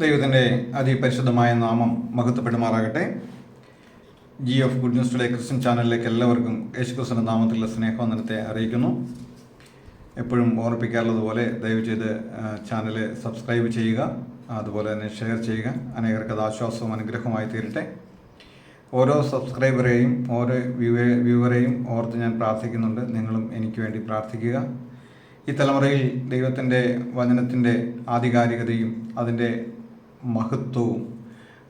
ദൈവത്തിന്റെ അതിപരിശുദ്ധമായ നാമം മഹത്വപ്പെടുമാറാകട്ടെ. G of good news today Christian ചാനലിലേക്ക് എല്ലാവർക്കും യേശുക്രിസ്തുവിന്റെ നാമത്തിലുള്ള സ്നേഹവന്ദനത്തെ അറിയിക്കുന്നു. എപ്പോഴും ഓർമ്മിപ്പിക്കാറുള്ളത് പോലെ ദയവ് ചെയ്ത് ചാനൽ സബ്സ്ക്രൈബ് ചെയ്യുക അതുപോലെ തന്നെ ഷെയർ ചെയ്യുക. അനേകർക്ക് അത് ആശ്വാസവും അനുഗ്രഹമായി തീരട്ടെ. ഓരോ സബ്സ്ക്രൈബറെയും ഓരോ വ്യൂവേ വ്യൂവറെയും ഓർത്ത് ഞാൻ പ്രാർത്ഥിക്കുന്നുണ്ട്. നിങ്ങളും എനിക്ക് വേണ്ടി പ്രാർത്ഥിക്കുക. ഈ തലമുറയിൽ ദൈവത്തിന്റെ വചനത്തിന്റെ ആധികാരികതയും അതിന്റെ മഹത്വവും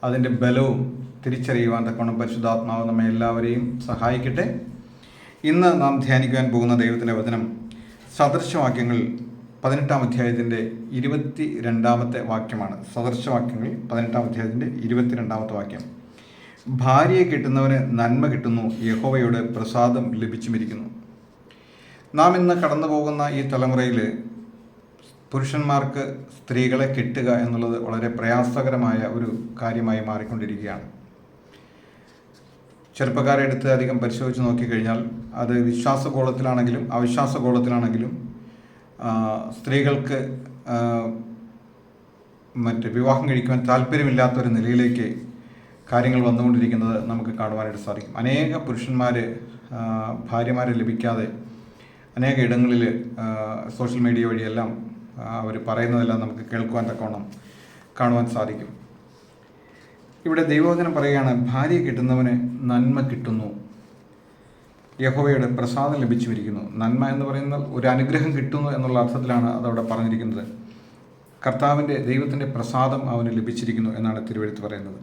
അതിന്റെ ബലവും തിരിച്ചറിയുവാൻ തക്കവണ്ണം പരിശുദ്ധാത്മാവ് നമ്മെ എല്ലാവരെയും സഹായിക്കട്ടെ. ഇന്ന് നാം ധ്യാനിക്കുവാൻ പോകുന്ന ദൈവത്തിന്റെ വചനം സദൃശവാക്യങ്ങൾ പതിനെട്ടാം അധ്യായത്തിന്റെ ഇരുപത്തി രണ്ടാമത്തെ വാക്യമാണ്. സദൃശവാക്യങ്ങൾ പതിനെട്ടാം അധ്യായത്തിന്റെ ഇരുപത്തി രണ്ടാമത്തെ വാക്യം. ഭാര്യയെ കിട്ടുന്നവന് നന്മ കിട്ടുന്നു യഹോവയുടെ പ്രസാദം ലഭിച്ചുമിരിക്കുന്നു. നാം ഇന്ന് കടന്നു പോകുന്ന ഈ തലമുറയിൽ പുരുഷന്മാർക്ക് സ്ത്രീകളെ കിട്ടുക എന്നുള്ളത് വളരെ പ്രയാസകരമായ ഒരു കാര്യമായി മാറിക്കൊണ്ടിരിക്കുകയാണ്. ചെറുപ്പക്കാരെ എടുത്ത് അധികം പരിശോധിച്ച് നോക്കിക്കഴിഞ്ഞാൽ അത് വിശ്വാസഗോളത്തിലാണെങ്കിലും അവിശ്വാസഗോളത്തിലാണെങ്കിലും സ്ത്രീകൾക്ക് മറ്റ് വിവാഹം കഴിക്കുവാൻ താല്പര്യമില്ലാത്ത ഒരു നിലയിലേക്ക് കാര്യങ്ങൾ വന്നുകൊണ്ടിരിക്കുന്നത് നമുക്ക് കാണുവാനായിട്ട് സാധിക്കും. അനേക പുരുഷന്മാർ ഭാര്യമാരെ ലഭിക്കാതെ അനേക ഇടങ്ങളിൽ സോഷ്യൽ മീഡിയ വഴിയെല്ലാം അവർ പറയുന്നതെല്ലാം നമുക്ക് കേൾക്കുവാൻ തക്കവണ്ണം കാണുവാൻ സാധിക്കും. ഇവിടെ ദൈവവചനം പറയുകയാണ് ഭാര്യ കിട്ടുന്നവന് നന്മ കിട്ടുന്നു. യഹോവയുടെ പ്രസാദം ലഭിച്ചു ലഭിച്ചുമിരിക്കുന്നു. നന്മ എന്ന് പറയുന്നത് ഒരു അനുഗ്രഹം കിട്ടുന്നു എന്നുള്ള അർത്ഥത്തിലാണ് അതവിടെ പറഞ്ഞിരിക്കുന്നത്. കർത്താവിന്റെ ദൈവത്തിന്റെ പ്രസാദം അവന് ലഭിച്ചിരിക്കുന്നു എന്നാണ് തിരുവഴുത്ത് പറയുന്നത്.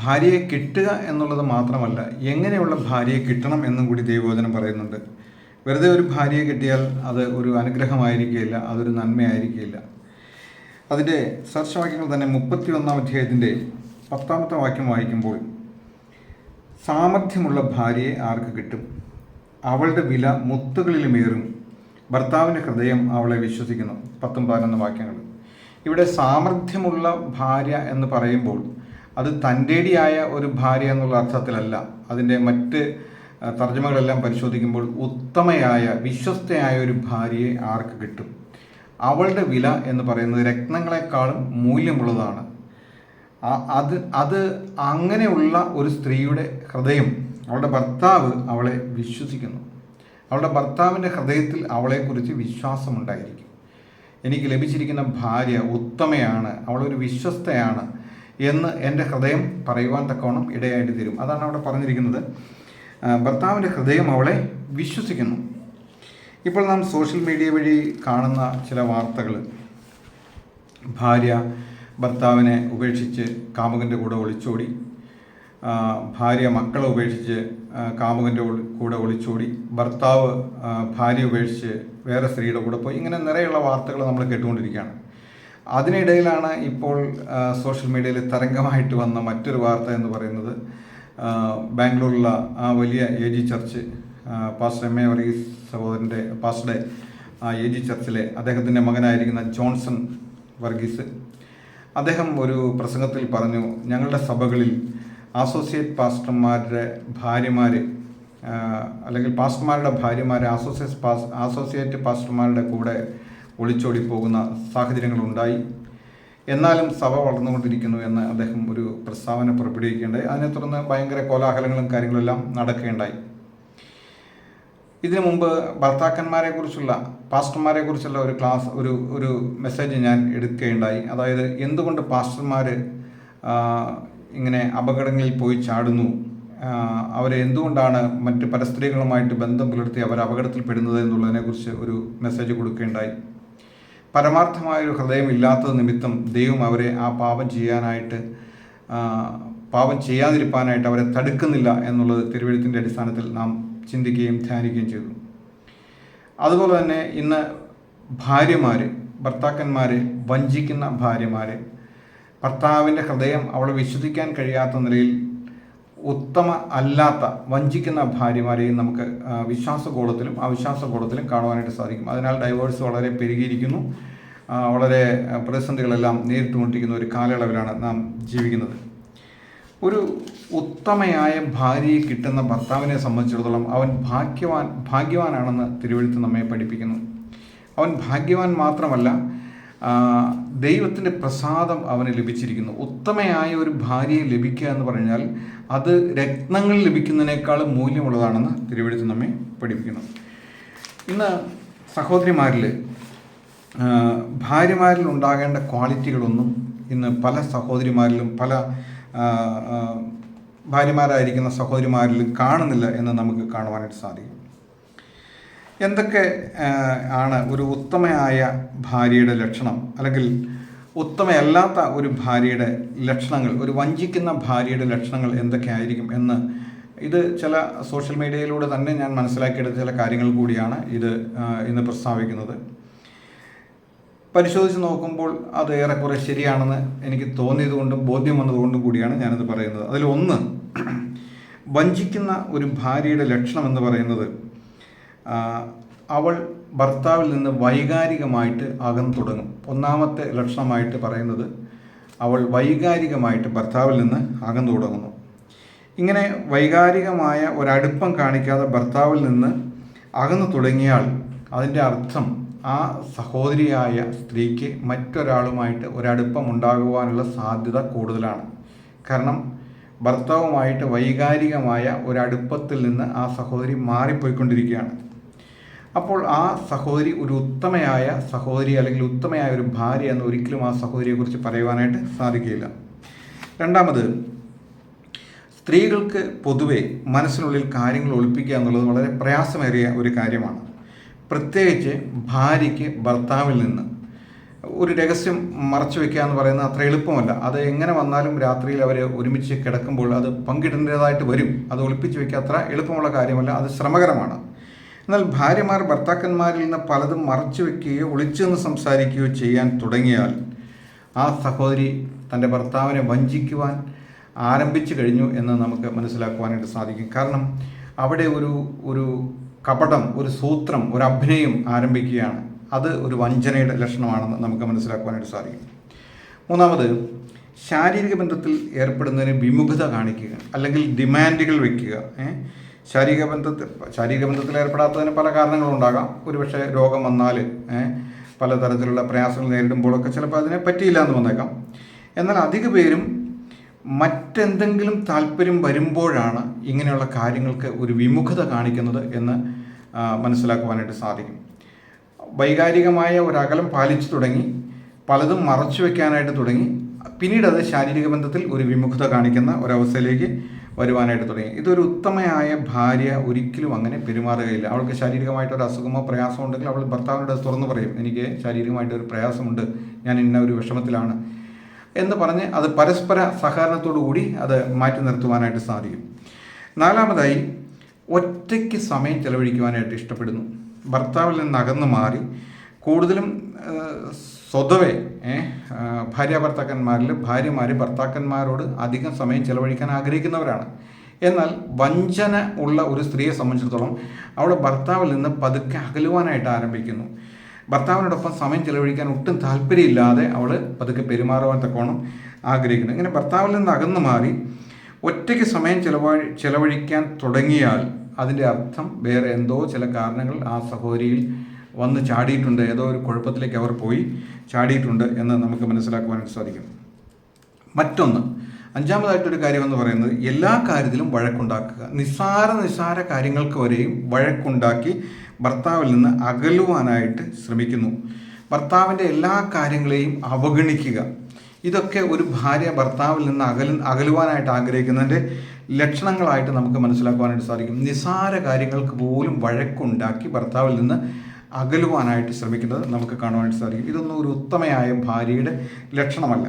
ഭാര്യയെ കിട്ടുക എന്നുള്ളത് മാത്രമല്ല എങ്ങനെയുള്ള ഭാര്യയെ കിട്ടണം എന്നും കൂടി ദൈവവചനം പറയുന്നുണ്ട്. വെറുതെ ഒരു ഭാര്യയെ കിട്ടിയാൽ അത് ഒരു അനുഗ്രഹമായിരിക്കില്ല അതൊരു നന്മയായിരിക്കില്ല അതിന്റെ സർച്ചവാക്യങ്ങൾ തന്നെ മുപ്പത്തി ഒന്നാം അധ്യായത്തിന്റെ പത്താമത്തെ വാക്യം വായിക്കുമ്പോൾ സാമർഥ്യമുള്ള ഭാര്യയെ ആർക്ക് കിട്ടും? അവളുടെ വില മുത്തുകളിലുമേറും ഭർത്താവിന്റെ ഹൃദയം അവളെ വിശ്വസിക്കുന്നു. പത്തും പതിനൊന്ന് വാക്യങ്ങൾ. ഇവിടെ സാമർഥ്യമുള്ള ഭാര്യ എന്ന് പറയുമ്പോൾ അത് തന്റെടിയായ ഒരു ഭാര്യ എന്നുള്ള അർത്ഥത്തിലല്ല. അതിന്റെ മറ്റ് തർജമകളെല്ലാം പരിശോധിക്കുമ്പോൾ ഉത്തമയായ വിശ്വസ്തയായ ഒരു ഭാര്യയെ ആർക്ക് കിട്ടും? അവളുടെ വില എന്ന് പറയുന്നത് രത്നങ്ങളെക്കാളും മൂല്യമുള്ളതാണ്. അത് അത് അങ്ങനെയുള്ള ഒരു സ്ത്രീയുടെ ഹൃദയം അവളുടെ ഭർത്താവ് അവളെ വിശ്വസിക്കുന്നു. അവളുടെ ഭർത്താവിന്റെ ഹൃദയത്തിൽ അവളെക്കുറിച്ച് വിശ്വാസമുണ്ടായിരിക്കും. എനിക്ക് ലഭിച്ചിരിക്കുന്ന ഭാര്യ ഉത്തമയാണ് അവളൊരു വിശ്വസ്തയാണ് എന്ന് എന്റെ ഹൃദയം പറയുവാൻ തക്കവണ്ണം ഇടയായിട്ട് തരും. അതാണ് അവിടെ പറഞ്ഞിരിക്കുന്നത്. ഭർത്താവിന്റെ ഹൃദയം അവളെ വിശ്വസിക്കുന്നു. ഇപ്പോൾ നാം സോഷ്യൽ മീഡിയ വഴി കാണുന്ന ചില വാർത്തകൾ ഭാര്യ ഭർത്താവിനെ ഉപേക്ഷിച്ച് കാമുകന്റെ കൂടെ ഒളിച്ചോടി. ഭാര്യ മക്കളെ ഉപേക്ഷിച്ച് കാമുകന്റെ കൂടെ ഒളിച്ചോടി. ഭർത്താവ് ഭാര്യ ഉപേക്ഷിച്ച് വേറെ സ്ത്രീയുടെ കൂടെ പോയി. ഇങ്ങനെ നിറയുള്ള വാർത്തകൾ നമ്മൾ കേട്ടുകൊണ്ടിരിക്കുകയാണ്. അതിനിടയിലാണ് ഇപ്പോൾ സോഷ്യൽ മീഡിയയിൽ തരംഗമായിട്ട് വന്ന മറ്റൊരു വാർത്ത എന്ന് പറയുന്നത് ബാംഗ്ലൂരിലുള്ള ആ വലിയ A G church pastor M A Varghese സഹോദരന്റെ പാസ്റ്ററുടെ ആ എ ജി ചർച്ചിലെ അദ്ദേഹത്തിന്റെ മകനായിരിക്കുന്ന ജോൺസൺ വർഗീസ്. അദ്ദേഹം ഒരു പ്രസംഗത്തിൽ പറഞ്ഞു ഞങ്ങളുടെ സഭകളിൽ അസോസിയേറ്റ് പാസ്റ്റർമാരുടെ ഭാര്യമാർ അല്ലെങ്കിൽ പാസ്റ്റർമാരുടെ ഭാര്യമാർ അസോസിയേറ്റ് പാസ് അസോസിയേറ്റ് പാസ്റ്റർമാരുടെ കൂടെ ഒളിച്ചോടി പോകുന്ന സാഹചര്യങ്ങളുണ്ടായി എന്നാലും സഭ വളർന്നുകൊണ്ടിരിക്കുന്നു എന്ന് അദ്ദേഹം ഒരു പ്രസ്താവന പുറപ്പെടുവിക്കുകയുണ്ടായി. അതിനെ തുടർന്ന് ഭയങ്കര കോലാഹലങ്ങളും കാര്യങ്ങളെല്ലാം നടക്കുകയുണ്ടായി. ഇതിനു മുമ്പ് ഭർത്താക്കന്മാരെ കുറിച്ചുള്ള പാസ്റ്റർമാരെ കുറിച്ചുള്ള ഒരു ക്ലാസ് ഒരു ഒരു മെസ്സേജ് ഞാൻ എടുക്കുകയുണ്ടായി. അതായത് എന്തുകൊണ്ട് പാസ്റ്റർമാർ ഇങ്ങനെ അപകടങ്ങളിൽ പോയി ചാടുന്നു? അവരെ എന്തുകൊണ്ടാണ് മറ്റ് പരസ്ത്രീകളുമായിട്ട് ബന്ധം പുലർത്തി അവർ അപകടത്തിൽപ്പെടുന്നത് എന്നുള്ളതിനെക്കുറിച്ച് ഒരു മെസ്സേജ് കൊടുക്കുകയുണ്ടായി. പരമാർത്ഥമായ ഒരു ഹൃദയമില്ലാത്തത് നിമിത്തം ദൈവം അവരെ ആ പാപം ചെയ്യാനായിട്ട് പാപം ചെയ്യാതിരിക്കാനായിട്ട് അവരെ തടുക്കുന്നില്ല എന്നുള്ളത് തിരുവഴുത്തിന്റെ അടിസ്ഥാനത്തിൽ നാം ചിന്തിക്കുകയും ധ്യാനിക്കുകയും ചെയ്തു. അതുപോലെ തന്നെ ഇന്ന് ഭാര്യമാർ ഭർത്താക്കന്മാരെ വഞ്ചിക്കുന്ന ഭാര്യമാർ ഭർത്താവിന്റെ ഹൃദയം അവളെ വിശ്വസിക്കാൻ കഴിയാത്ത നിലയിൽ ഉത്തമ അല്ലാത്ത വഞ്ചിക്കുന്ന ഭാര്യമാരെയും നമുക്ക് വിശ്വാസകോളത്തിലും അവിശ്വാസഗോളത്തിലും കാണുവാനായിട്ട് സാധിക്കും. അതിനാൽ ഡൈവേഴ്സ് വളരെ പെരുകിയിരിക്കുന്നു. വളരെ പ്രതിസന്ധികളെല്ലാം നേരിട്ടുകൊണ്ടിരിക്കുന്ന ഒരു കാലയളവിലാണ് നാം ജീവിക്കുന്നത്. ഒരു ഉത്തമയായ ഭാര്യയെ കിട്ടുന്ന ഭർത്താവിനെ സംബന്ധിച്ചിടത്തോളം അവൻ ഭാഗ്യവാൻ ഭാഗ്യവാനാണെന്ന് തിരുവഴുത്ത് നമ്മെ പഠിപ്പിക്കുന്നു. അവൻ ഭാഗ്യവാൻ മാത്രമല്ല ദൈവത്തിന്റെ പ്രസാദം അവന് ലഭിച്ചിരിക്കുന്നു. ഉത്തമയായ ഒരു ഭാര്യയെ ലഭിക്കുക എന്ന് പറഞ്ഞാൽ അത് രത്നങ്ങൾ ലഭിക്കുന്നതിനേക്കാളും മൂല്യമുള്ളതാണെന്ന് തിരുവഴുത്ത് നമ്മെ പഠിപ്പിക്കുന്നു. ഇന്ന് സഹോദരിമാരിൽ ഭാര്യമാരിൽ ഉണ്ടാകേണ്ട ക്വാളിറ്റികളൊന്നും ഇന്ന് പല സഹോദരിമാരിലും പല ഭാര്യമാരായിരിക്കുന്ന സഹോദരിമാരിലും കാണുന്നില്ല എന്ന് നമുക്ക് കാണുവാനായിട്ട് സാധിക്കും. എന്തൊക്കെ ആണ് ഒരു ഉത്തമയായ ഭാര്യയുടെ ലക്ഷണം? അല്ലെങ്കിൽ ഉത്തമയല്ലാത്ത ഒരു ഭാര്യയുടെ ലക്ഷണങ്ങൾ ഒരു വഞ്ചിക്കുന്ന ഭാര്യയുടെ ലക്ഷണങ്ങൾ എന്തൊക്കെയായിരിക്കും എന്ന് ഇത് ചില സോഷ്യൽ മീഡിയയിലൂടെ തന്നെ ഞാൻ മനസ്സിലാക്കിയെടുത്ത ചില കാര്യങ്ങൾ കൂടിയാണ് ഇത് ഇന്ന് പ്രസ്താവിക്കുന്നത്. പരിശോധിച്ച് നോക്കുമ്പോൾ അത് ഏറെക്കുറെ ശരിയാണെന്ന് എനിക്ക് തോന്നിയതുകൊണ്ടും ബോധ്യം വന്നതുകൊണ്ടും കൂടിയാണ് ഞാനിത് പറയുന്നത്. അതിലൊന്ന് വഞ്ചിക്കുന്ന ഒരു ഭാര്യയുടെ ലക്ഷണം എന്ന് പറയുന്നത് അവൾ ഭർത്താവിൽ നിന്ന് വൈകാരികമായിട്ട് അകന്നു തുടങ്ങും. ഒന്നാമത്തെ ലക്ഷണമായിട്ട് പറയുന്നത് അവൾ വൈകാരികമായിട്ട് ഭർത്താവിൽ നിന്ന് അകന്നു തുടങ്ങുന്നു. ഇങ്ങനെ വൈകാരികമായ ഒരടുപ്പം കാണിക്കാതെ ഭർത്താവിൽ നിന്ന് അകന്നു തുടങ്ങിയാൽ അതിന്റെ അർത്ഥം ആ സഹോദരിയായ സ്ത്രീക്ക് മറ്റൊരാളുമായിട്ട് ഒരടുപ്പം ഉണ്ടാകുവാനുള്ള സാധ്യത കൂടുതലാണ്. കാരണം ഭർത്താവുമായിട്ട് വൈകാരികമായ ഒരടുപ്പത്തിൽ നിന്ന് ആ സഹോദരി മാറിപ്പോയിക്കൊണ്ടിരിക്കുകയാണ്. അപ്പോൾ ആ സഹോദരി ഒരു ഉത്തമയായ സഹോദരി അല്ലെങ്കിൽ ഉത്തമയായ ഒരു ഭാര്യ എന്ന് ഒരിക്കലും ആ സഹോദരിയെക്കുറിച്ച് പറയുവാനായിട്ട് സാധിക്കില്ല. രണ്ടാമത് സ്ത്രീകൾക്ക് പൊതുവെ മനസ്സിനുള്ളിൽ കാര്യങ്ങൾ ഒളിപ്പിക്കുക എന്നുള്ളത് വളരെ പ്രയാസമേറിയ ഒരു കാര്യമാണ്. പ്രത്യേകിച്ച് ഭാര്യയ്ക്ക് ഭർത്താവിൽ നിന്ന്. ഒരു രഹസ്യം മറച്ചു വെക്കുക എന്ന് പറയുന്നത് അത്ര എളുപ്പമല്ല. അത് എങ്ങനെ വന്നാലും രാത്രിയിൽ അവർ ഒരുമിച്ച് കിടക്കുമ്പോൾ അത് പങ്കിടേണ്ടതായിട്ട് വരും. അത് ഒളിപ്പിച്ച് വെക്കുക അത്ര എളുപ്പമുള്ള കാര്യമല്ല. അത് ശ്രമകരമാണ്. എന്നാൽ ഭാര്യമാർ ഭർത്താക്കന്മാരിൽ നിന്ന് പലതും മറച്ചു വെക്കുകയോ ഒളിച്ചു നിന്ന് സംസാരിക്കുകയോ ചെയ്യാൻ തുടങ്ങിയാൽ ആ സഹോദരി തന്റെ ഭർത്താവിനെ വഞ്ചിക്കുവാൻ ആരംഭിച്ചു കഴിഞ്ഞു എന്ന് നമുക്ക് മനസ്സിലാക്കുവാനായിട്ട് സാധിക്കും. കാരണം അവിടെ ഒരു ഒരു കപടം ഒരു സൂത്രം ഒരു അഭിനയം ആരംഭിക്കുകയാണ്. അത് ഒരു വഞ്ചനയുടെ ലക്ഷണമാണെന്ന് നമുക്ക് മനസ്സിലാക്കുവാനായിട്ട് സാധിക്കും. മൂന്നാമത് ശാരീരിക ബന്ധത്തിൽ ഏർപ്പെടുന്നതിന് വിമുഖത കാണിക്കുക അല്ലെങ്കിൽ ഡിമാൻഡുകൾ വയ്ക്കുക? ശാരീരിക ബന്ധത്തിൽ ശാരീരിക ബന്ധത്തിൽ ഏർപ്പെടാത്തതിന് പല കാരണങ്ങളുണ്ടാകാം ഒരുപക്ഷെ രോഗം വന്നാൽ പലതരത്തിലുള്ള പ്രയാസങ്ങൾ നേരിടുമ്പോഴൊക്കെ ചിലപ്പോൾ അതിനെ പറ്റിയില്ല എന്ന് വന്നേക്കാം. എന്നാൽ അധിക പേരും മറ്റെന്തെങ്കിലും താല്പര്യം വരുമ്പോഴാണ് ഇങ്ങനെയുള്ള കാര്യങ്ങൾക്ക് ഒരു വിമുഖത കാണിക്കുന്നത് എന്ന് മനസ്സിലാക്കുവാനായിട്ട് സാധിക്കും. വൈകാരികമായ ഒരു അകലം പാലിച്ചു തുടങ്ങി പലതും മറച്ചു വെക്കാനായിട്ട് തുടങ്ങി. പിന്നീട് അത് ശാരീരിക ബന്ധത്തിൽ ഒരു വിമുഖത കാണിക്കുന്ന ഒരവസ്ഥയിലേക്ക് വരുവാനായിട്ട് തുടങ്ങി. ഇതൊരു ഉത്തമയായ ഭാര്യ ഒരിക്കലും അങ്ങനെ പെരുമാറുകയില്ല. അവൾക്ക് ശാരീരികമായിട്ട് ഒരു അസുഖമോ പ്രയാസമോ ഉണ്ടെങ്കിൽ അവൾ ഭർത്താവിനോട് തുറന്നു പറയും. എനിക്ക് ശാരീരികമായിട്ട് ഒരു പ്രയാസമുണ്ട്. ഞാൻ ഇന്ന ഒരു വിഷമത്തിലാണ്. എന്ന് പറഞ്ഞ് അത് പരസ്പര സഹകരണത്തോടു കൂടി അത് മാറ്റി നിർത്തുവാനായിട്ട് സാധിക്കും. നാലാമതായി ഒറ്റയ്ക്ക് സമയം ചെലവഴിക്കുവാനായിട്ട് ഇഷ്ടപ്പെടുന്നു. ഭർത്താവിൽ നിന്ന് അകന്നു മാറി കൂടുതലും സ്വതവേ ഭാര്യ ഭർത്താക്കന്മാരിൽ ഭാര്യമാർ ഭർത്താക്കന്മാരോട് അധികം സമയം ചെലവഴിക്കാൻ ആഗ്രഹിക്കുന്നവരാണ്. എന്നാൽ വഞ്ചന ഉള്ള ഒരു സ്ത്രീയെ സംബന്ധിച്ചിടത്തോളം അവളുടെ ഭർത്താവിൽ നിന്ന് പതുക്കെ അകലുവാനായിട്ട് ആരംഭിക്കുന്നു. ഭർത്താവിനോടൊപ്പം സമയം ചെലവഴിക്കാൻ ഒട്ടും താല്പര്യമില്ലാതെ അവൾ പതുക്കെ പെരുമാറുവാൻ തക്കോണം ആഗ്രഹിക്കുന്നു. ഇങ്ങനെ ഭർത്താവിൽ നിന്ന് അകന്നു മാറി ഒറ്റയ്ക്ക് സമയം ചെലവഴി ചെലവഴിക്കാൻ തുടങ്ങിയാൽ അതിന്റെ അർത്ഥം വേറെ എന്തോ ചില കാരണങ്ങൾ ആ സഹോദരിയിൽ വന്ന് ചാടിയിട്ടുണ്ട്. ഏതോ ഒരു കുഴപ്പത്തിലേക്ക് അവർ പോയി ചാടിയിട്ടുണ്ട് എന്ന് നമുക്ക് മനസ്സിലാക്കുവാനായിട്ട് സാധിക്കും. മറ്റൊന്ന് അഞ്ചാമതായിട്ടൊരു കാര്യമെന്ന് പറയുന്നത് എല്ലാ കാര്യത്തിലും വഴക്കുണ്ടാക്കുക. നിസ്സാര നിസ്സാര കാര്യങ്ങൾക്ക് വരെയും വഴക്കുണ്ടാക്കി ഭർത്താവിൽ നിന്ന് അകലുവാനായിട്ട് ശ്രമിക്കുന്നു. ഭർത്താവിന്റെ എല്ലാ കാര്യങ്ങളെയും അവഗണിക്കുക. ഇതൊക്കെ ഒരു ഭാര്യ ഭർത്താവിൽ നിന്ന് അകലു അകലുവാനായിട്ട് ആഗ്രഹിക്കുന്നതിന്റെ ലക്ഷണങ്ങളായിട്ട് നമുക്ക് മനസ്സിലാക്കുവാനായിട്ട് സാധിക്കും. നിസ്സാര കാര്യങ്ങൾക്ക് പോലും വഴക്കുണ്ടാക്കി ഭർത്താവിൽ നിന്ന് അകലുവാനായിട്ട് ശ്രമിക്കുന്നത് നമുക്ക് കാണുവാനായിട്ട് സാധിക്കും. ഇതൊന്നും ഒരു ഉത്തമയായ ഭാര്യയുടെ ലക്ഷണമല്ല.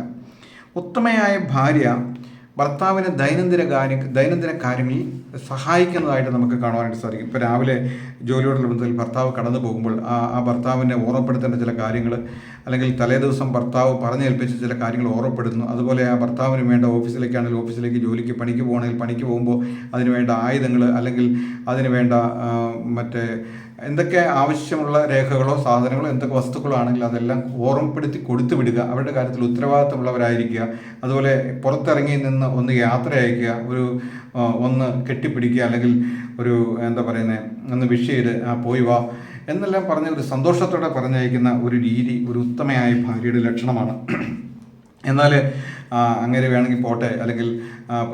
ഉത്തമയായ ഭാര്യ ഭർത്താവിനെ ദൈനംദിന കാര്യ ദൈനംദിന കാര്യങ്ങളിൽ സഹായിക്കുന്നതായിട്ട് നമുക്ക് കാണുവാനായിട്ട് സാധിക്കും. ഇപ്പോൾ രാവിലെ ജോലിയോടുള്ള ബന്ധത്തിൽ ഭർത്താവ് കടന്നു പോകുമ്പോൾ ആ ആ ഭർത്താവിനെ ഓർമ്മപ്പെടുത്തേണ്ട ചില കാര്യങ്ങൾ അല്ലെങ്കിൽ തലേദിവസം ഭർത്താവ് പറഞ്ഞേൽപ്പിച്ച ചില കാര്യങ്ങൾ ഓർമ്മപ്പെടുത്തുന്നു. അതുപോലെ ആ ഭർത്താവിന് വേണ്ട ഓഫീസിലേക്കാണെങ്കിൽ ഓഫീസിലേക്ക് ജോലിക്ക് പണിക്ക് പോകണമെങ്കിൽ പണിക്ക് പോകുമ്പോൾ അതിന് വേണ്ട ആയുധങ്ങൾ അല്ലെങ്കിൽ അതിന് വേണ്ട മറ്റേ എന്തൊക്കെ ആവശ്യമുള്ള രേഖകളോ സാധനങ്ങളോ എന്തൊക്കെ വസ്തുക്കളോ ആണെങ്കിൽ അതെല്ലാം ഓർമ്മപ്പെടുത്തി കൊടുത്തു വിടുക. അവരുടെ കാര്യത്തിൽ ഉത്തരവാദിത്തമുള്ളവരായിരിക്കുക. അതുപോലെ പുറത്തിറങ്ങി നിന്ന് ഒന്ന് യാത്ര അയക്കുക. ഒരു ഒന്ന് കെട്ടിപ്പിടിക്കുക. അല്ലെങ്കിൽ ഒരു എന്താ പറയുന്നത് ഒന്ന് വിഷ് ചെയ്ത് പോയി വാ. എന്നെല്ലാം പറഞ്ഞ് ഒരു സന്തോഷത്തോടെ പറഞ്ഞയക്കുന്ന ഒരു രീതി ഒരു ഉത്തമയായ ഭാര്യയുടെ ലക്ഷണമാണ്. എന്നാൽ അങ്ങനെ വേണമെങ്കിൽ പോട്ടെ അല്ലെങ്കിൽ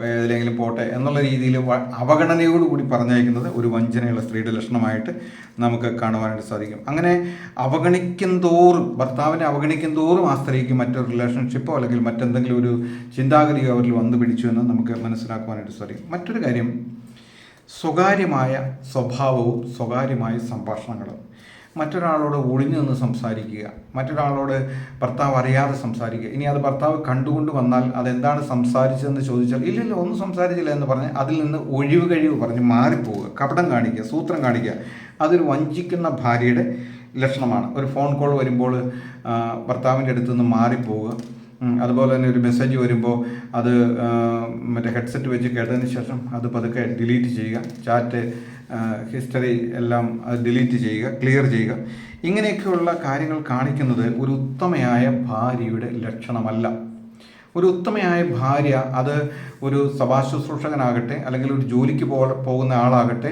ഏതിലെങ്കിലും പോട്ടെ എന്നുള്ള രീതിയിൽ അവഗണനയോടുകൂടി പറഞ്ഞയക്കുന്നത് ഒരു വഞ്ചനയുള്ള സ്ത്രീയുടെ ലക്ഷണമായിട്ട് നമുക്ക് കാണുവാനായിട്ട് സാധിക്കും. അങ്ങനെ അവഗണിക്കും തോറും ഭർത്താവിനെ അവഗണിക്കും തോറും ആ സ്ത്രീക്ക് മറ്റൊരു റിലേഷൻഷിപ്പോ അല്ലെങ്കിൽ മറ്റെന്തെങ്കിലും ഒരു ചിന്താഗതിയോ അവരിൽ വന്നു പിടിച്ചു എന്ന് നമുക്ക് മനസ്സിലാക്കുവാനായിട്ട് സാധിക്കും. മറ്റൊരു കാര്യം സ്വകാര്യമായ സ്വഭാവവും സ്വകാര്യമായ സംഭാഷണങ്ങളും. മറ്റൊരാളോട് ഒളിഞ്ഞു നിന്ന് സംസാരിക്കുക മറ്റൊരാളോട് ഭർത്താവ് അറിയാതെ സംസാരിക്കുക. ഇനി അത് ഭർത്താവ് കണ്ടുകൊണ്ട് വന്നാൽ അതെന്താണ് സംസാരിച്ചതെന്ന് ചോദിച്ചാൽ ഇല്ലല്ലോ ഒന്നും സംസാരിച്ചില്ല എന്ന് പറഞ്ഞ് അതിൽ നിന്ന് ഒഴിവ് കഴിവ് പറഞ്ഞ് മാറിപ്പോവുക കപടം കാണിക്കുക സൂത്രം കാണിക്കുക. അതൊരു വഞ്ചിക്കുന്ന ഭാര്യയുടെ ലക്ഷണമാണ്. ഒരു ഫോൺ കോൾ വരുമ്പോൾ ഭർത്താവിന്റെ അടുത്ത് നിന്ന് മാറിപ്പോവുക. അതുപോലെ തന്നെ ഒരു മെസ്സേജ് വരുമ്പോൾ അത് മറ്റേ ഹെഡ്സെറ്റ് വെച്ച് കേട്ടതിന് ശേഷം അത് പതുക്കെ ഡിലീറ്റ് ചെയ്യുക. ചാറ്റ് ഹിസ്റ്ററി എല്ലാം ഡിലീറ്റ് ചെയ്യുക ക്ലിയർ ചെയ്യുക. ഇങ്ങനെയൊക്കെയുള്ള കാര്യങ്ങൾ കാണിക്കുന്നത് ഒരു ഉത്തമയായ ഭാര്യയുടെ ലക്ഷണമല്ല. ഒരു ഉത്തമയായ ഭാര്യ അത് ഒരു സഭാശുശ്രൂഷകനാകട്ടെ അല്ലെങ്കിൽ ഒരു ജോലിക്ക് പോ പോകുന്ന ആളാകട്ടെ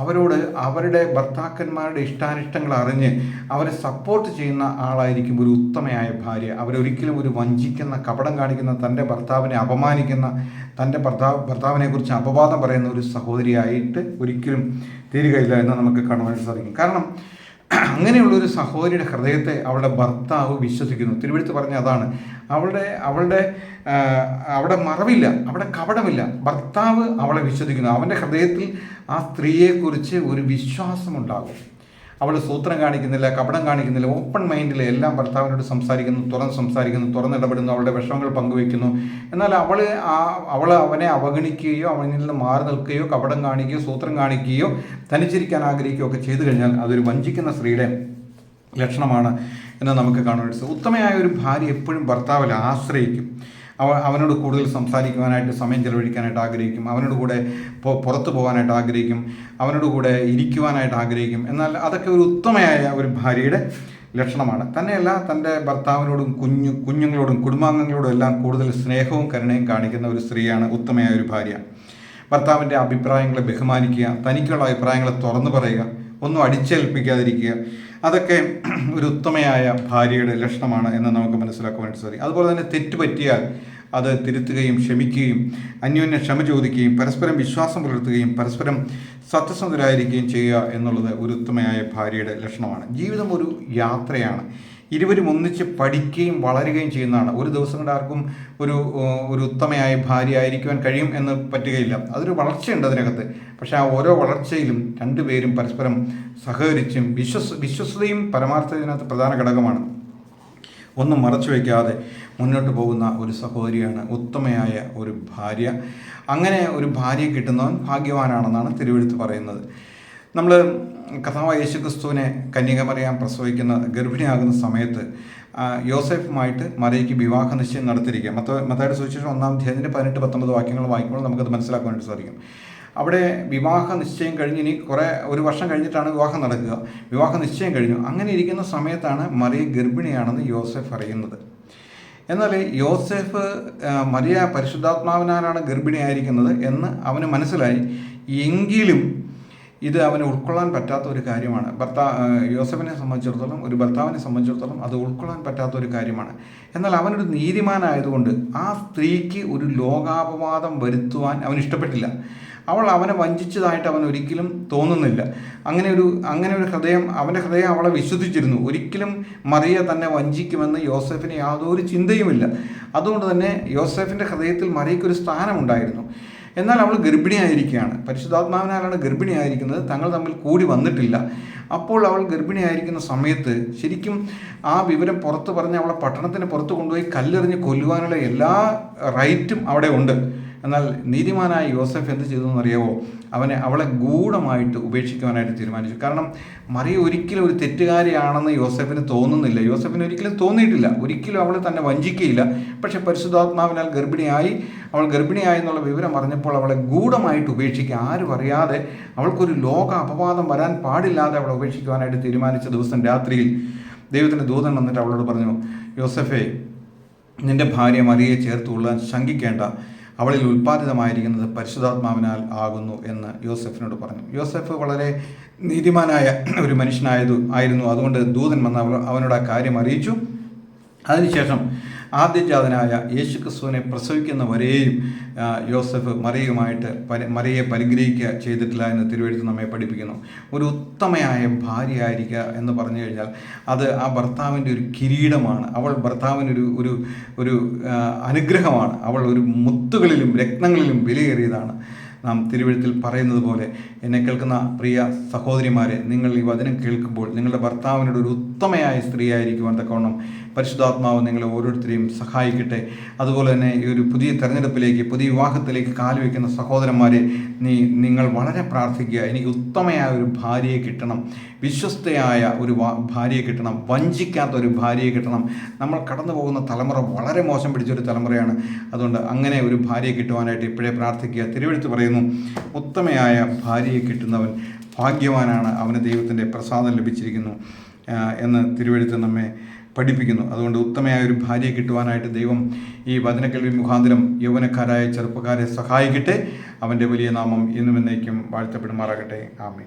അവരോട് അവരുടെ ഭർത്താക്കന്മാരുടെ ഇഷ്ടാനിഷ്ടങ്ങൾ അറിഞ്ഞ് അവരെ സപ്പോർട്ട് ചെയ്യുന്ന ആളായിരിക്കും ഒരു ഉത്തമയായ ഭാര്യ. അവരൊരിക്കലും ഒരു വഞ്ചിക്കുന്ന കപടം കാണിക്കുന്ന തന്റെ ഭർത്താവിനെ അപമാനിക്കുന്ന തന്റെ ഭർത്താവ് ഭർത്താവിനെക്കുറിച്ച് അപവാദം പറയുന്ന ഒരു സഹോദരിയായിട്ട് ഒരിക്കലും തീരുകയില്ല എന്ന് നമുക്ക് കാണുവാൻ സാധിക്കും. കാരണം അങ്ങനെയുള്ള ഒരു സഹോദരിയുടെ ഹൃദയത്തെ അവളുടെ ഭർത്താവ് വിശ്വസിക്കുന്നു. തിരുവഴുത്ത് പറഞ്ഞ അതാണ്. അവളുടെ അവളുടെ അവിടെ മറവില്ല അവിടെ കപടമില്ല. ഭർത്താവ് അവളെ വിശ്വസിക്കുന്നു. അവന്റെ ഹൃദയത്തിൽ ആ സ്ത്രീയെക്കുറിച്ച് ഒരു വിശ്വാസമുണ്ടാകും. അവൾ സൂത്രം കാണിക്കുന്നില്ല കപടം കാണിക്കുന്നില്ല ഓപ്പൺ മൈൻഡിൽ എല്ലാം ഭർത്താവിനോട് സംസാരിക്കുന്നു തുറന്ന് സംസാരിക്കുന്നു തുറന്നിടപെടുന്നു അവളുടെ വിഷമങ്ങൾ പങ്കുവെക്കുന്നു. എന്നാൽ അവൾ ആ അവൾ അവനെ അവഗണിക്കുകയോ അവനിൽ നിന്ന് മാറി നിൽക്കുകയോ കപടം കാണിക്കുകയോ സൂത്രം കാണിക്കുകയോ തനിച്ചിരിക്കാൻ ആഗ്രഹിക്കുകയോ ഒക്കെ ചെയ്തു കഴിഞ്ഞാൽ അതൊരു വഞ്ചിക്കുന്ന സ്ത്രീയുടെ ലക്ഷണമാണ് എന്ന് നമുക്ക് കാണുവാൻ ഉത്തമയായ ഒരു ഭാര്യ എപ്പോഴും ഭർത്താവിൽ ആശ്രയിക്കും. അവ അവനോട് കൂടുതൽ സംസാരിക്കുവാനായിട്ട് സമയം ചെലവഴിക്കാനായിട്ട് ആഗ്രഹിക്കും. അവനോട് കൂടെ പുറത്ത് പോകാനായിട്ട് ആഗ്രഹിക്കും. അവനോട് കൂടെ ഇരിക്കുവാനായിട്ട് ആഗ്രഹിക്കും. എന്നാൽ അതൊക്കെ ഒരു ഉത്തമയായ ഒരു ഭാര്യയുടെ ലക്ഷണമാണ്. തന്നെയല്ല തന്റെ ഭർത്താവിനോടും കുഞ്ഞു കുഞ്ഞുങ്ങളോടും കുടുംബാംഗങ്ങളോടും എല്ലാം കൂടുതൽ സ്നേഹവും കരുണയും കാണിക്കുന്ന ഒരു സ്ത്രീയാണ് ഉത്തമയായ ഒരു ഭാര്യ. ഭർത്താവിന്റെ അഭിപ്രായങ്ങളെ ബഹുമാനിക്കുക തനിക്കുള്ള അഭിപ്രായങ്ങളെ തുറന്നു പറയുക ഒന്നും അടിച്ചേൽപ്പിക്കാതിരിക്കുക അതൊക്കെ ഒരു ഉത്തമയായ ഭാര്യയുടെ ലക്ഷണമാണ് എന്ന് നമുക്ക് മനസ്സിലാക്കുവാനായിട്ട് സാധിക്കും. അതുപോലെ തന്നെ തെറ്റ് പറ്റിയാൽ അത് തിരുത്തുകയും ക്ഷമിക്കുകയും അന്യോന്യം ക്ഷമ ചോദിക്കുകയും പരസ്പരം വിശ്വാസം പുലർത്തുകയും പരസ്പരം സത്യസന്ധരായിരിക്കുകയും ചെയ്യുക എന്നുള്ളത് ഒരു ഉത്തമയായ ഭാര്യയുടെ ലക്ഷണമാണ്. ജീവിതം ഒരു യാത്രയാണ്. ഇരുവരും ഒന്നിച്ച് പഠിക്കുകയും വളരുകയും ചെയ്യുന്നതാണ്. ഒരു ദിവസം കൊണ്ട് ആർക്കും ഒരു ഒരു ഉത്തമയായ ഭാര്യ ആയിരിക്കുവാൻ കഴിയും എന്ന് പറ്റുകയില്ല. അതൊരു വളർച്ചയുണ്ട് അതിനകത്ത്. പക്ഷേ ആ ഓരോ വളർച്ചയിലും രണ്ടുപേരും പരസ്പരം സഹകരിച്ചും വിശ്വസ് വിശ്വസ്തയും പരമാർത്ഥത്തിനകത്ത് പ്രധാന ഘടകമാണ്. ഒന്നും മറച്ചു വയ്ക്കാതെ മുന്നോട്ട് പോകുന്ന ഒരു സഹോദരിയാണ് ഉത്തമയായ ഒരു ഭാര്യ. അങ്ങനെ ഒരു ഭാര്യ കിട്ടുന്നവൻ ഭാഗ്യവാനാണെന്നാണ് തിരുവെഴുത്ത് പറയുന്നത്. നമ്മൾ കഥാവായ യേശുക്രിസ്തുവിനെ കന്യകമറിയാൻ പ്രസവിക്കുന്ന ഗർഭിണിയാകുന്ന സമയത്ത് യോസെഫുമായിട്ട് മറിയയ്ക്ക് വിവാഹ നിശ്ചയം നടത്തിയിരിക്കുക. മത്ത മത്തായുടെ സുവിശേഷം ഒന്നാം ധ്യാനത്തിന്റെ പതിനെട്ട് പത്തൊമ്പത് വാക്യങ്ങൾ വായിക്കുമ്പോൾ നമുക്കത് മനസ്സിലാക്കാനായിട്ട് സാധിക്കും. അവിടെ വിവാഹ നിശ്ചയം കഴിഞ്ഞ് ഇനി കുറേ ഒരു വർഷം കഴിഞ്ഞിട്ടാണ് വിവാഹം നടക്കുക. വിവാഹ നിശ്ചയം കഴിഞ്ഞു. അങ്ങനെ ഇരിക്കുന്ന സമയത്താണ് മറിയ ഗർഭിണിയാണെന്ന് യോസെഫ് അറിയുന്നത്. എന്നാൽ യോസെഫ് മറിയ പരിശുദ്ധാത്മാവിനാലാണ് ഗർഭിണിയായിരിക്കുന്നത് എന്ന് അവന് മനസ്സിലായി. എങ്കിലും ഇത് അവന് ഉൾക്കൊള്ളാൻ പറ്റാത്ത ഒരു കാര്യമാണ്. ഭർത്താ യോസഫിനെ സംബന്ധിച്ചിടത്തോളം ഒരു ഭർത്താവിനെ സംബന്ധിച്ചിടത്തോളം അത് ഉൾക്കൊള്ളാൻ പറ്റാത്ത ഒരു കാര്യമാണ്. എന്നാൽ അവനൊരു നീതിമാനായതുകൊണ്ട് ആ സ്ത്രീക്ക് ഒരു ലോകാപവാദം വരുത്തുവാൻ അവൻ ഇഷ്ടപ്പെട്ടില്ല. അവൾ അവനെ വഞ്ചിച്ചതായിട്ട് അവൻ ഒരിക്കലും തോന്നുന്നില്ല. അങ്ങനെ ഒരു അങ്ങനെ ഒരു ഹൃദയം അവന്റെ ഹൃദയം അവളെ വിശ്വസിച്ചിരുന്നു. ഒരിക്കലും മറിയ തന്നെ വഞ്ചിക്കുമെന്ന് യോസഫിന് യാതൊരു ചിന്തയുമില്ല. അതുകൊണ്ട് തന്നെ യോസഫിന്റെ ഹൃദയത്തിൽ മറിയയ്ക്കൊരു സ്ഥാനമുണ്ടായിരുന്നു. എന്നാൽ അവൾ ഗർഭിണിയായിരിക്കുകയാണ്. പരിശുദ്ധാത്മാവിനാലാണ് ഗർഭിണിയായിരിക്കുന്നത്. തങ്ങൾ തമ്മിൽ കൂടി വന്നിട്ടില്ല. അപ്പോൾ അവൾ ഗർഭിണിയായിരിക്കുന്ന സമയത്ത് ശരിക്കും ആ വിവരം പുറത്ത് പറഞ്ഞ് അവളെ പട്ടണത്തിന് പുറത്ത് കൊണ്ടുപോയി കല്ലെറിഞ്ഞ് കൊല്ലുവാനുള്ള എല്ലാ റൈറ്റും അവിടെ ഉണ്ട്. എന്നാൽ നീതിമാനായ യോസഫ് എന്ത് ചെയ്തു എന്നറിയാവോ അവനെ അവളെ ഗൂഢമായിട്ട് ഉപേക്ഷിക്കുവാനായിട്ട് തീരുമാനിച്ചു. കാരണം മറിയ ഒരിക്കലും ഒരു തെറ്റുകാരിയാണെന്ന് യോസഫിന് തോന്നുന്നില്ല. യോസഫിന് ഒരിക്കലും തോന്നിയിട്ടില്ല. ഒരിക്കലും അവളെ തന്നെ വഞ്ചിക്കുകയില്ല. പക്ഷെ പരിശുദ്ധാത്മാവിനാൽ ഗർഭിണിയായി അവൾ ഗർഭിണിയായി എന്നുള്ള വിവരം അറിഞ്ഞപ്പോൾ അവളെ ഗൂഢമായിട്ട് ഉപേക്ഷിക്കുക ആരും അറിയാതെ അവൾക്കൊരു ലോക അപവാദം വരാൻ പാടില്ലാതെ അവളെ ഉപേക്ഷിക്കുവാനായിട്ട് തീരുമാനിച്ച ദിവസം രാത്രിയിൽ ദൈവത്തിന്റെ ദൂതൻ വന്നിട്ട് അവളോട് പറഞ്ഞു യോസഫേ നിന്റെ ഭാര്യ മറിയെ ചേർത്ത് കൊള്ളാൻ ശങ്കിക്കേണ്ട. അവളിൽ ഉൽപ്പാദിതമായിരിക്കുന്നത് പരിശുദ്ധാത്മാവിനാൽ ആകുന്നു എന്ന് യോസെഫിനോട് പറഞ്ഞു. യോസെഫ് വളരെ നീതിമാനായ ഒരു മനുഷ്യനായതു ആയിരുന്നു. അതുകൊണ്ട് ദൂതൻ വന്ന് അവനോട് ആ കാര്യം അറിയിച്ചു. അതിനുശേഷം ആദ്യജാതനായ യേശു ക്രിസ്തുവിനെ പ്രസവിക്കുന്നവരെയും യോസഫ് മറിയുമായിട്ട് മറിയെ പരിഗ്രഹിക്കുക ചെയ്തിട്ടില്ല എന്ന് തിരുവഴുത്ത് നമ്മെ പഠിപ്പിക്കുന്നു. ഒരു ഉത്തമയായ ഭാര്യ ഭാര്യയായിരിക്കുക എന്ന് പറഞ്ഞു കഴിഞ്ഞാൽ അത് ആ ഭർത്താവിന്റെ ഒരു കിരീടമാണ്. അവൾ ഭർത്താവിനൊരു ഒരു ഒരു അനുഗ്രഹമാണ്. അവൾ ഒരു മുത്തുകളിലും രത്നങ്ങളിലും വിലയേറിയതാണ്. നാം തിരുവഴുത്തിൽ പറയുന്നത് പോലെ എന്നെ കേൾക്കുന്ന പ്രിയ സഹോദരിമാരെ നിങ്ങൾ ഈ വചനം കേൾക്കുമ്പോൾ നിങ്ങളുടെ ഭർത്താവിനോട് ഒരു ഉത്തമയായ സ്ത്രീയായിരിക്കുവാൻ തക്കവണ്ണം പരിശുദ്ധാത്മാവ് നിങ്ങളെ ഓരോരുത്തരെയും സഹായിക്കട്ടെ. അതുപോലെ തന്നെ ഈ ഒരു പുതിയ തെരഞ്ഞെടുപ്പിലേക്ക് പുതിയ വിവാഹത്തിലേക്ക് കാലുവെക്കുന്ന സഹോദരന്മാരെ നീ നിങ്ങൾ വളരെ പ്രാർത്ഥിക്കുക. എനിക്ക് ഉത്തമയായ ഒരു ഭാര്യയെ കിട്ടണം. വിശ്വസ്തയായ ഒരു ഭാര്യയെ കിട്ടണം. വഞ്ചിക്കാത്ത ഒരു ഭാര്യയെ കിട്ടണം. നമ്മൾ കടന്നു പോകുന്ന തലമുറ വളരെ മോശം പിടിച്ചൊരു തലമുറയാണ്. അതുകൊണ്ട് അങ്ങനെ ഒരു ഭാര്യയെ കിട്ടുവാനായിട്ട് ഇപ്പോഴേ പ്രാർത്ഥിക്കുക. തിരുവഴുത്ത് പറയുന്നു ഉത്തമയായ ഭാര്യയെ കിട്ടുന്നവൻ ഭാഗ്യവാനാണ്. അവന് ദൈവത്തിന്റെ പ്രസാദം ലഭിച്ചിരിക്കുന്നു. എന്ന് തിരുവെഴുത്ത് നമ്മെ പഠിപ്പിക്കുന്നു. അതുകൊണ്ട് ഉത്തമയായ ഒരു ഭാര്യയെ കിട്ടുവാനായിട്ട് ദൈവം ഈ വചനക്കൽവി മുഖാന്തരം യൗവനക്കാരായ ചെറുപ്പക്കാരെ സഹായിക്കട്ടെ. അവന്റെ വലിയ നാമം എന്നും എന്നേക്കും വാഴ്ത്തപ്പെടുമാറാകട്ടെ. ആമേ